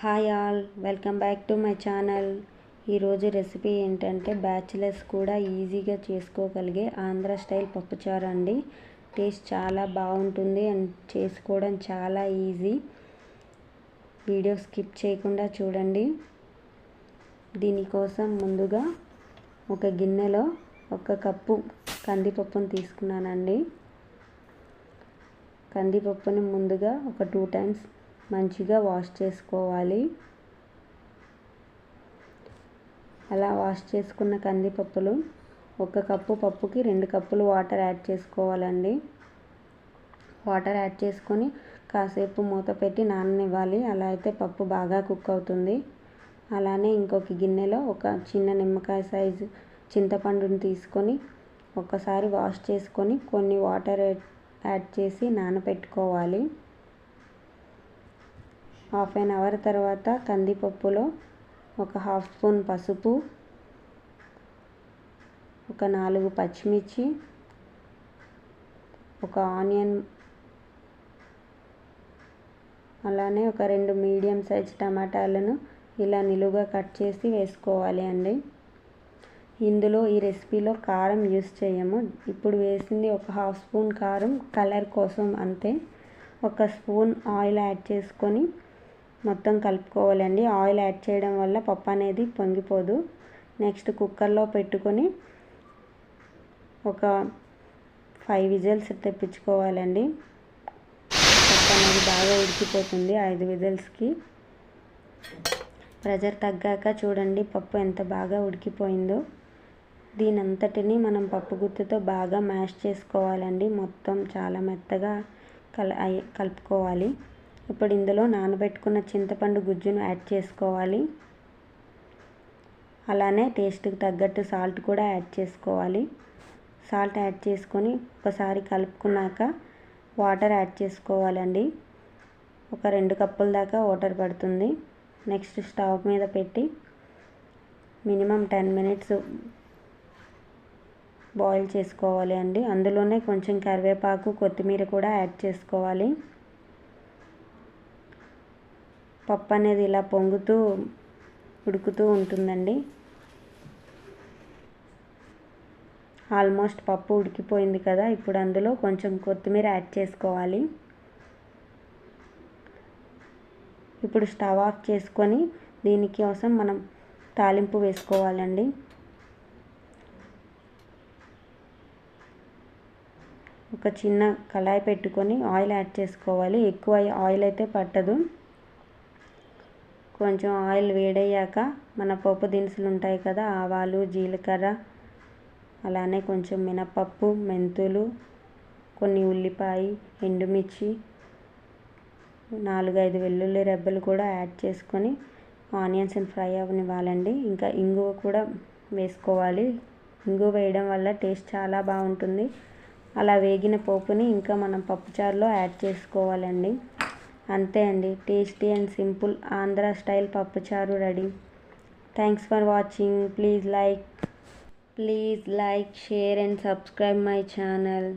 Hi all welcome back to my channel. ఈరోజు recipe ఏంటంటే bachelors కూడా ఈజీగా చేసుకోగలిగే ఆంధ్ర స్టైల్ పప్పుచారు అండి. టేస్ట్ చాలా బాగుంటుంది అండ్ చేసుకోవడం చాలా ఈజీ. వీడియో స్కిప్ చేయకుండా చూడండి. దీనికోసం ముందుగా ఒక గిన్నెలో ఒక కప్పు కందిపప్పును తీసుకున్నానండి. కందిపప్పుని ముందుగా ఒక టూ టైమ్స్ మంచిగా వాష్ చేసుకోవాలి. అలా వాష్ చేసుకున్న కందిపప్పులు ఒక కప్పు పప్పుకి రెండు కప్పులు వాటర్ యాడ్ చేసుకోవాలండి. వాటర్ యాడ్ చేసుకొని కాసేపు మూత పెట్టి నాననివ్వాలి. అలా అయితే పప్పు బాగా కుక్ అవుతుంది. అలానే ఇంకొక గిన్నెలో ఒక చిన్న నిమ్మకాయ సైజు చింతపండుని తీసుకొని ఒకసారి వాష్ చేసుకొని కొన్ని వాటర్ యాడ్ చేసి నానబెట్టుకోవాలి హాఫ్ అన్ అవర్ తర్వాత కందిపప్పులో ఒక హాఫ్ స్పూన్ పసుపు ఒక నాలుగు పచ్చిమిర్చి ఒక ఆనియన్ అలానే ఒక రెండు మీడియం సైజ్ టమాటాలను ఇలా నిలువుగా కట్ చేసి వేసుకోవాలి అండి. ఇందులో ఈ రెసిపీలో కారం యూస్ చేయము. ఇప్పుడు వేసింది ఒక హాఫ్ స్పూన్ కారం కలర్ కోసం అంతే. ఒక స్పూన్ ఆయిల్ యాడ్ చేసుకొని మొత్తం కలుపుకోవాలండి. ఆయిల్ యాడ్ చేయడం వల్ల పప్పు అనేది పొంగిపోదు. నెక్స్ట్ కుక్కర్లో పెట్టుకొని ఒక ఫైవ్ విజిల్స్ తెప్పించుకోవాలండి. పప్పు అనేది బాగా ఉడికిపోతుంది ఐదు విజిల్స్కి. ప్రెజర్ తగ్గాక చూడండి పప్పు ఎంత బాగా ఉడికిపోయిందో. దీని అంతటిని మనం పప్పు గుత్తుతో బాగా మ్యాష్ చేసుకోవాలండి. మొత్తం చాలా మెత్తగా కల కలుపుకోవాలి. ఇప్పుడు ఇందులో నానబెట్టుకున్న చింతపండు గుజ్జును యాడ్ చేసుకోవాలి. అలానే టేస్ట్కి తగ్గట్టు సాల్ట్ కూడా యాడ్ చేసుకోవాలి. సాల్ట్ యాడ్ చేసుకొని ఒకసారి కలుపుకున్నాక వాటర్ యాడ్ చేసుకోవాలండి. ఒక రెండు కప్పుల దాకా వాటర్ పడుతుంది. నెక్స్ట్ స్టవ్ మీద పెట్టి మినిమం టెన్ మినిట్స్ బాయిల్ చేసుకోవాలి అండి. అందులోనే కొంచెం కరివేపాకు కొత్తిమీర కూడా యాడ్ చేసుకోవాలి. పప్పు అనేది ఇలా పొంగుతూ ఉడుకుతూ ఉంటుందండి. ఆల్మోస్ట్ పప్పు ఉడికిపోయింది కదా ఇప్పుడు అందులో కొంచెం కొత్తిమీర యాడ్ చేసుకోవాలి. ఇప్పుడు స్టవ్ ఆఫ్ చేసుకొని దీనికోసం మనం తాలింపు వేసుకోవాలండి. ఒక చిన్న కళాయి పెట్టుకొని ఆయిల్ యాడ్ చేసుకోవాలి. ఎక్కువ ఆయిల్ అయితే పట్టదు. కొంచెం ఆయిల్ వేడయ్యాక మన పప్పు దినుసులు ఉంటాయి కదా ఆవాలు జీలకర్ర అలానే కొంచెం మినపప్పు మెంతులు కొన్ని ఉల్లిపాయ ఎండుమిర్చి నాలుగైదు వెల్లుల్లి రెబ్బలు కూడా యాడ్ చేసుకొని ఆనియన్స్ని ఫ్రై అవనివ్వాలండి. ఇంకా ఇంగువ కూడా వేసుకోవాలి. ఇంగువ వేయడం వల్ల టేస్ట్ చాలా బాగుంటుంది. అలా వేగిన పోపుని ఇంకా మనం పప్పుచారులో యాడ్ చేసుకోవాలండి. అంతే అండి. Tasty and simple Andhra style పప్పుచారు ready. Thanks for watching. Please like please like share and subscribe my channel.